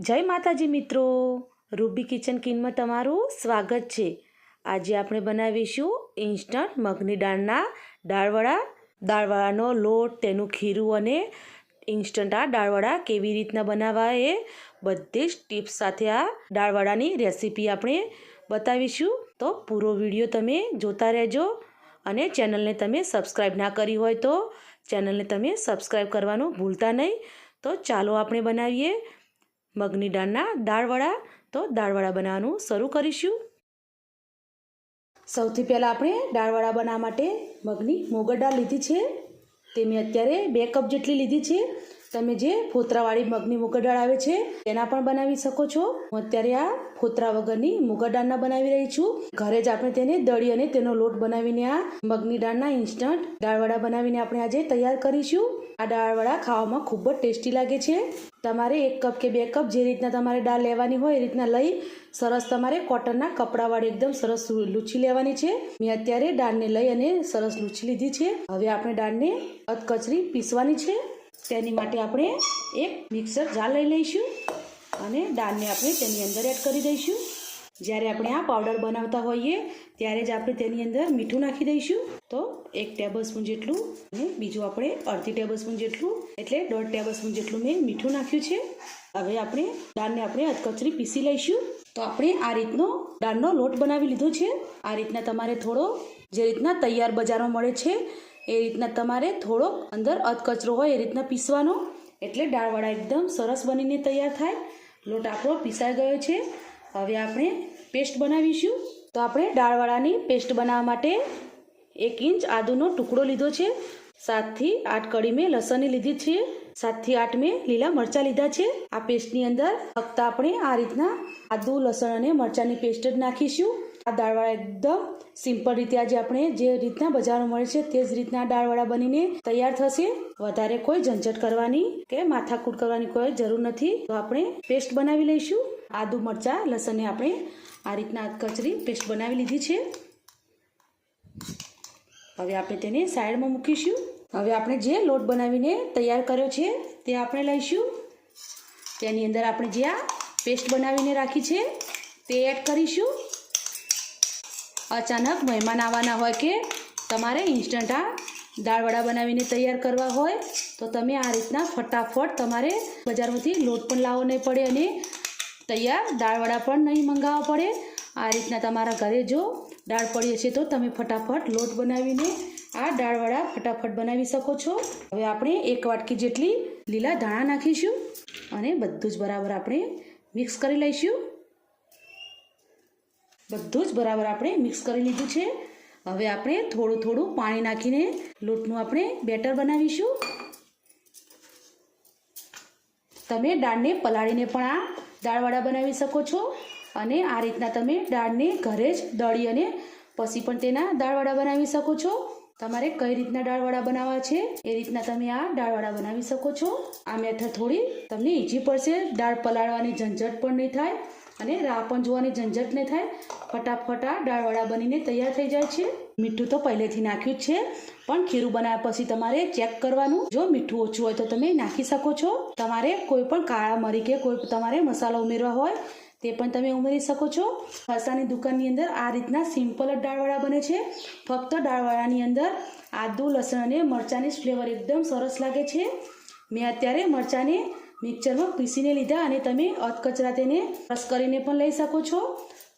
જય માતાજી મિત્રો. રૂબી કિચન કિનમાં તમારું સ્વાગત છે. આજે આપણે બનાવીશું ઇન્સ્ટન્ટ મગની દાળના દાળવડા. દાળવડાનો લોટ, તેનું ખીરું અને ઇન્સ્ટન્ટ આ દાળવડા કેવી રીતના બનાવવા એ બધી જ ટિપ્સ સાથે આ દાળવડાની રેસીપી આપણે બતાવીશું. તો પૂરો વીડિયો તમે જોતા રહેજો અને ચેનલને તમે સબસ્ક્રાઈબ ના કરી હોય તો ચેનલને તમે સબસ્ક્રાઈબ કરવાનું ભૂલતા નહીં. તો ચાલો આપણે બનાવીએ. મગની દાળના દાળવડા. તો દાળવડા બનાવવાનું શરૂ કરીશું. સૌથી પહેલાં આપણે દાળવડા બનાવવા માટે મગની મોગર દાળ લીધી છે. તે મેં અત્યારે બે કપ જેટલી લીધી છે. તમે જે ફોતરાવાળી મગની મુગડાળ આવે છે, તેના પણ બનાવી શકો છો. હું અત્યારે આ ફોતરા વગરની મુગડાળના બનાવી રહી છું. ઘરે જ આપણે તેને દળી અને તેનો લોટ બનાવીને આ મગની દાળના ઇન્સ્ટન્ટ દાળવડા બનાવીને આપણે આજે તૈયાર કરીશું. આ દાળવડા ખાવામાં ખૂબ જ ટેસ્ટી લાગે છે. તમારે એક કપ કે બે કપ જે રીતના તમારે દાળ લેવાની હોય એ રીતના લઈ, સરસ તમારે કોટનના કપડાવાળી એકદમ સરસ લૂછી લેવાની છે. મેં અત્યારે દાળને લઈ અને સરસ લૂછી લીધી છે. હવે આપણે દાળને અધકચરી પીસવાની છે. તેની માટે આપણે એક મિક્સર જાર લઈ લઈશું અને દાળને આપણે તેની અંદર એડ કરી દઈશું. જ્યારે આપણે આ પાવડર બનાવતા હોઈએ ત્યારે જ આપણે તેની અંદર મીઠું નાખી દઈશું. તો એક ટેબલ સ્પૂન જેટલું અને બીજું આપણે અડધી ટેબલ જેટલું, એટલે દોઢ ટેબલ જેટલું મેં મીઠું નાખ્યું છે. હવે આપણે દાળને આપણે અધકચરી પીસી લઈશું. તો આપણે આ રીતનો દાળનો લોટ બનાવી લીધો છે. આ રીતના તમારે થોડો જે રીતના તૈયાર બજારમાં મળે છે એ રીતના તમારે થોડોક અંદર અધકચરો હોય એ રીતના પીસવાનો. એટલે દાળવડા એકદમ સરસ બનીને તૈયાર થાય. લોટ આપણો પીસાઈ ગયો છે. હવે આપણે પેસ્ટ બનાવીશું. તો આપણે દાળવડાની પેસ્ટ બનાવવા માટે એક ઇંચ આદુનો ટુકડો લીધો છે. સાતથી આઠ કડી મેં લસણની લીધી છે. સાતથી આઠ મેં લીલા મરચાં લીધા છે. આ પેસ્ટની અંદર ફક્ત આપણે આ રીતના આદુ, લસણ અને મરચાંની પેસ્ટ જ નાખીશું. આ દાળવાળા એકદમ સિમ્પલ રીતે આજે આપણે જે રીતના બજારમાં મળે છે તે જ રીતના દાળવાળા બનીને તૈયાર થશે. વધારે કોઈ ઝંઝટ કરવાની કે માથાકૂટ કરવાની કોઈ જરૂર નથી. તો આપણે પેસ્ટ બનાવી લઈશું. આદુ, મરચાં, લસણને આપણે આ રીતના કચરી પેસ્ટ બનાવી લીધી છે. હવે આપણે તેને સાઈડમાં મૂકીશું. હવે આપણે જે લોટ બનાવીને તૈયાર કર્યો છે તે આપણે લઈશું. તેની અંદર આપણે જે આ પેસ્ટ બનાવીને રાખી છે તે એડ કરીશું. અચાનક મહેમાન આવવાના હોય કે તમારે ઇન્સ્ટન્ટ આ દાળવડા બનાવીને તૈયાર કરવા હોય, તો તમે આ રીતના ફટાફટ તમારે બજારમાંથી લોટ પણ લાવવો નહીં પડે અને તૈયાર દાળવડા પણ નહીં મંગાવવા પડે. આ રીતના તમારા ઘરે જો દાળ પડી હશે તો તમે ફટાફટ લોટ બનાવીને આ દાળવડા ફટાફટ બનાવી શકો છો. હવે આપણે એક વાટકી જેટલી લીલા ધાણા નાખીશું અને બધું જ બરાબર આપણે મિક્સ કરી લઈશું. બધું જ બરાબર આપણે મિક્સ કરી લીધું છે. હવે આપણે થોડું થોડું પાણી નાખીને લોટનું આપણે બેટર બનાવીશું. તમે દાળને પલાળીને પણ આ દાળવડા બનાવી શકો છો અને આ રીતના તમે દાળને ઘરે જ દળી અને પછી પણ તેના દાળવડા બનાવી શકો છો. તમારે કઈ રીતના દાળવડા બનાવવા છે એ રીતના તમે આ દાળવડા બનાવી શકો છો. આ મેથડ થોડી તમને ઈઝી પડશે. દાળ પલાળવાની ઝંઝટ પણ નહીં થાય. અને રાહ પણ જોવાની ઝંઝટ નહીં થાય. ફટાફટ આ દાળવડા બનીને તૈયાર થઈ જાય છે. મીઠું તો પહેલેથી નાખ્યું જ છે, પણ ખીરું બનાવ્યા પછી તમારે ચેક કરવાનું. જો મીઠું ઓછું હોય તો તમે નાખી શકો છો. તમારે કોઈ પણ કાળા મરી કે કોઈ તમારે મસાલો ઉમેરવા હોય, તે પણ તમે ઉમેરી શકો છો. ફરસાની દુકાનની અંદર આ રીતના સિમ્પલ જ દાળવડા બને છે. ફક્ત દાળવડાની અંદર આદુ, લસણ અને મરચાંની ફ્લેવર એકદમ સરસ લાગે છે. મેં અત્યારે મરચાંને મિક્સરમાં પીસીને લીધા અને તમે અધકચરા તેને રસ કરીને પણ લઈ શકો છો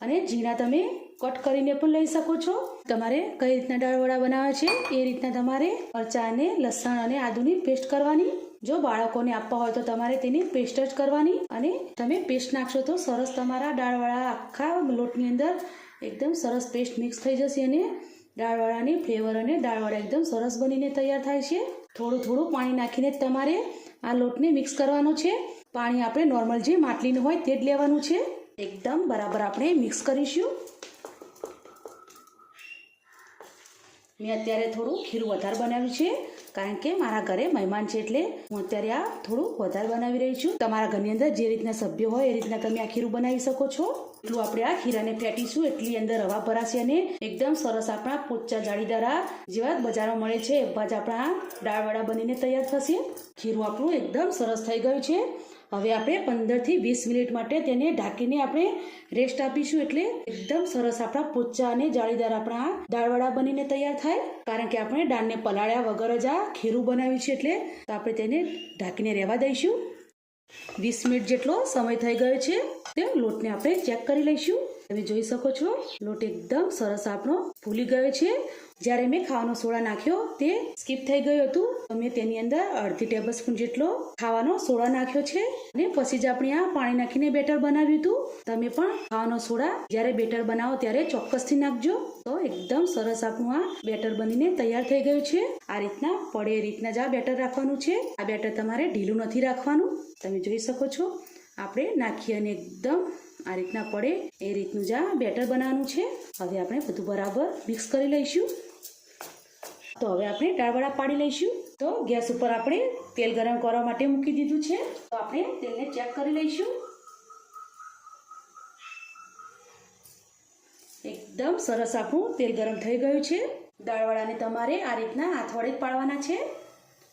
અને ઝીણા તમે કટ કરીને પણ લઈ શકો છો. તમારે કઈ રીતના દાળવડા બનાવવા છે એ રીતના તમારે મરચા અને લસણ અને આદુની પેસ્ટ કરવાની. જો બાળકોને આપવા હોય તો તમારે તેની પેસ્ટ જ કરવાની અને તમે પેસ્ટ નાખશો તો સરસ તમારા દાળવાળા આખા લોટની અંદર એકદમ સરસ પેસ્ટ મિક્સ થઈ જશે અને દાળવાળાની ફ્લેવર અને દાળવાળા એકદમ સરસ બનીને તૈયાર થાય છે. થોડું થોડું પાણી નાખીને તમારે આ લોટને મિક્સ કરવાનો છે. પાણી આપણે નોર્મલ જે માટલીનું હોય તે જ લેવાનું છે. એકદમ બરાબર આપણે મિક્સ કરીશું. મેં અત્યારે થોડું ખીરું વધારે બનાવ્યું છે. કારણ કે મારા ઘરે મહેમાન છે એટલે હું અત્યારે આ થોડું વધારે બનાવી રહી છું. તમારા ઘરની અંદર જે રીતના સભ્યો હોય એ રીતના તમે આ ખીરું બનાવી શકો છો. એટલું આપણે આ ખીરાને ફેટીશું, એટલી અંદર હવા ભરાશે અને એકદમ સરસ આપણા પોચા જાળીદાર જેવા બજારમાં મળે છે, એવા જ આપણા દાળવડા બનીને તૈયાર થશે. ખીરું આપણું એકદમ સરસ થઈ ગયું છે. હવે આપણે પંદરથી વીસ મિનિટ માટે તેને ઢાંકીને આપણે રેસ્ટ આપીશું એટલે એકદમ સરસ આપણા પોચા અને જાળીદાર આપણા આ દાળવડા બનીને તૈયાર થાય. કારણ કે આપણે દાળને પલાળ્યા વગર જ આ ખીરું બનાવ્યું છે એટલે તો આપણે તેને ઢાંકીને રહેવા દઈશું. વીસ મિનિટ જેટલો સમય થઈ ગયો છે તે લોટને આપણે ચેક કરી લઈશું. તમે જોઈ શકો છો, લોટ એકદમ સરસ આપણો ફૂલી ગયો છે. જ્યારે મેં ખાવાનો સોડા નાખ્યો, તે સ્કીપ થઈ ગયું હતું. તો મેં તેની અંદર અડધી ટેબલ સ્પૂન જેટલો ખાવાનો સોડા નાખ્યો છે. અને પછી જ આપણે આ પાણી નાખીને બેટર બનાવ્યું હતું. તમે પણ ખાવાનો સોડા જ્યારે બેટર બનાવો ત્યારે ચોક્કસથી નાખજો. તો એકદમ સરસ આપણું આ બેટર બનીને તૈયાર થઈ ગયું છે. આ રીતના પડે એ રીતના જ આ બેટર રાખવાનું છે. આ બેટર તમારે ઢીલું નથી રાખવાનું. તમે જોઈ શકો છો, આપણે નાખી અને એકદમ આ રીતના પડે, એ રીતનું જ આ બેટર બનાવવાનું છે. હવે આપણે બધું બરાબર મિક્સ કરી લઈશું. તો હવે આપણે દાળવડા પાડી લઈશું. તો ગેસ ઉપર આપણે તેલ ગરમ કરવા માટે મૂકી દીધું છે. તો આપણે તેલને ચેક કરી લઈશું. એકદમ સરસ આપણું તેલ ગરમ થઈ ગયું છે. દાળવડાને તમારે આ રીતના હાથ જ પાડવાના છે.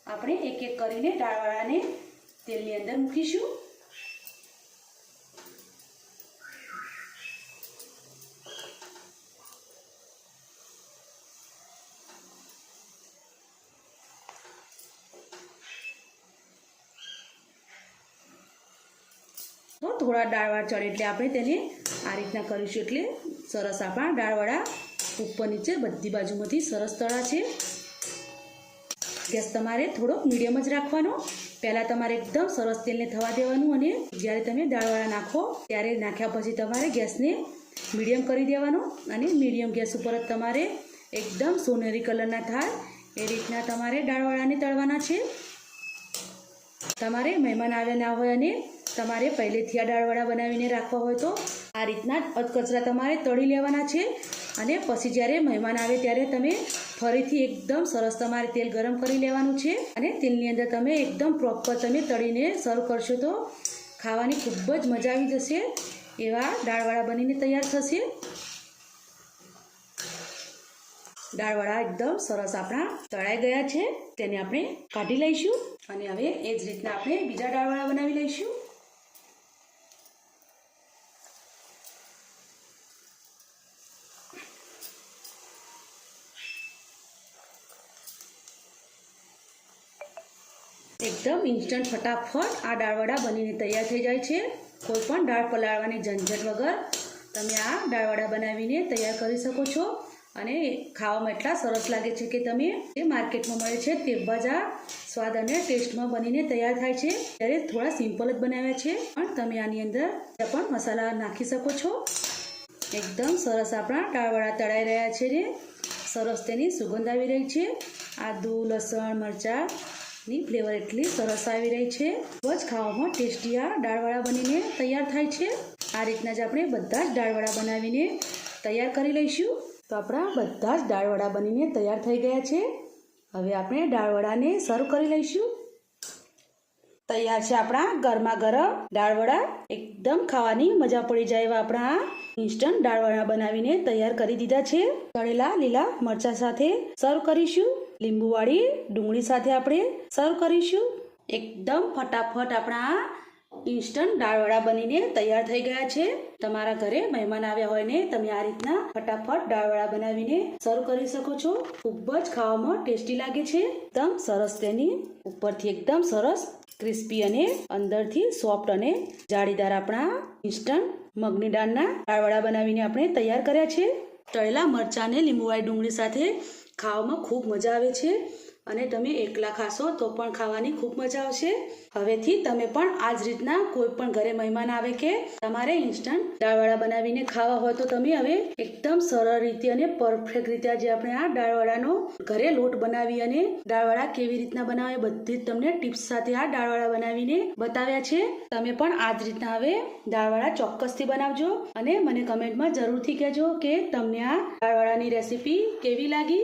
આપણે એક એક કરીને દાળવડાને તેલની અંદર મૂકીશું. થોડા દાળવાળ ચડે એટલે આપણે તેને આ રીતના કરીશું એટલે સરસ આપણા દાળવડા ઉપર નીચે બધી બાજુમાંથી સરસ તળા છે. ગેસ તમારે થોડો મીડિયમ જ રાખવાનો. પહેલાં તમારે એકદમ સરસ તેલને થવા દેવાનું અને જ્યારે તમે દાળવાળા નાખો ત્યારે નાખ્યા પછી તમારે ગેસને મીડિયમ કરી દેવાનો અને મીડિયમ ગેસ ઉપર જ તમારે એકદમ સોનેરી કલરના થાય એ રીતના તમારે દાળવાળાને તળવાના છે. તમારે મહેમાન આવ્યા ના હોય અને તમારે પહેલેથી આ દાળવડા બનાવીને રાખવા હોય તો આ રીતના અધકચરા તમારે તળી લેવાના છે અને પછી જ્યારે મહેમાન આવે ત્યારે તમે ફરીથી એકદમ સરસ તમારે તેલ ગરમ કરી લેવાનું છે અને તેલની અંદર તમે એકદમ પ્રોપર તમે તળીને સર્વ કરશો તો ખાવાની ખૂબ જ મજા આવી જશે. એવા દાળવડા બનીને તૈયાર થશે. દાળવડા એકદમ સરસ આપણા તળાઈ ગયા છે. તેને આપણે કાઢી લઈશું અને હવે એ જ રીતના આપણે બીજા દાળવડા બનાવી લઈશું. એકદમ ઇન્સ્ટન્ટ ફટાફટ આ દાળવડા બનીને તૈયાર થઈ જાય છે. કોઈ પણ દાળ પલાળવાની ઝંઝટ વગર તમે આ દાળવડા બનાવીને તૈયાર કરી શકો છો. અને ખાવામાં એટલા સરસ લાગે છે કે તમે જે માર્કેટમાં મળે છે તેવા જ સ્વાદ અને ટેસ્ટમાં બનીને તૈયાર થાય છે. ત્યારે થોડા સિમ્પલ જ બનાવ્યા છે. પણ તમે આની અંદર પણ મસાલા નાખી શકો છો. એકદમ સરસ આપણા દાળવડા તળાઈ રહ્યા છે ને. સરસ તેની સુગંધ આવી રહી છે. આદુ, લસણ, મરચાં ની ફ્લેવર એટલી સરસ આવી રહી છે. ખૂબ જ ખાવામાં ટેસ્ટી આ દાળવડા બનીને તૈયાર થાય છે. આ રીતના જ આપણે બધા જ દાળવડા બનાવીને તૈયાર કરી લઈશું. તો આપણા બધા જ દાળવડા બનીને તૈયાર થઈ ગયા છે. હવે આપણે દાળવડાને સર્વ કરી લઈશું. તૈયાર છે આપણા ગરમા ગરમ દાળવડા એકદમ ખાવાની મજા પડી જાય એવા આપણા ઇન્સ્ટન્ટ દાળવડા બનાવીને તૈયાર કરી દીધા છે. તળેલા લીલા મરચા સાથે સર્વ કરીશું. લીંબુવાળી ડુંગળી સાથે આપણે સર્વ કરીશું. એકદમ ફટાફટ આપણા ઇન્સ્ટન્ટ દાળવડા બનીને તૈયાર થઈ ગયા છે. તમારા ઘરે મહેમાન આવ્યા હોય ને, તમે આ રીતના ફટાફટ દાળવડા બનાવીને સર્વ કરી શકો છો. ખૂબ જ ખાવામાં ટેસ્ટી લાગે છે. એકદમ સરસ તેની ઉપરથી એકદમ સરસ ક્રિસ્પી અને અંદરથી સોફ્ટ અને જાળીદાર આપણા ઇન્સ્ટન્ટ મગની દાળના દાળવડા બનાવીને આપણે તૈયાર કર્યા છે. તળેલા મરચાં અને લીંબુવાળી ડુંગળી સાથે ખાવામાં ખૂબ મજા આવે છે અને તમે એકલા ખાશો તો પણ ખાવાની ખૂબ મજા આવશે. હવેથી તમે પણ આ જ રીતના કોઈ પણ ઘરે મહેમાન આવે કે તમારે ઇન્સ્ટન્ટ દાળવડા બનાવીને ખાવા હોય તો તમે હવે એકદમ સરળ રીતે અને પરફેક્ટ રીતે આજે આપણે આ દાળવડાનો ઘરે લોટ બનાવી અને દાળવડા કેવી રીતના બનાવે બધી જ તમને ટિપ્સ સાથે આ દાળવડા બનાવીને બતાવ્યા છે. તમે પણ આ જ રીતના હવે દાળવડા ચોક્કસથી બનાવજો અને મને કમેન્ટમાં જરૂરથી કહેજો કે તમને આ દાળવડાની રેસીપી કેવી લાગી?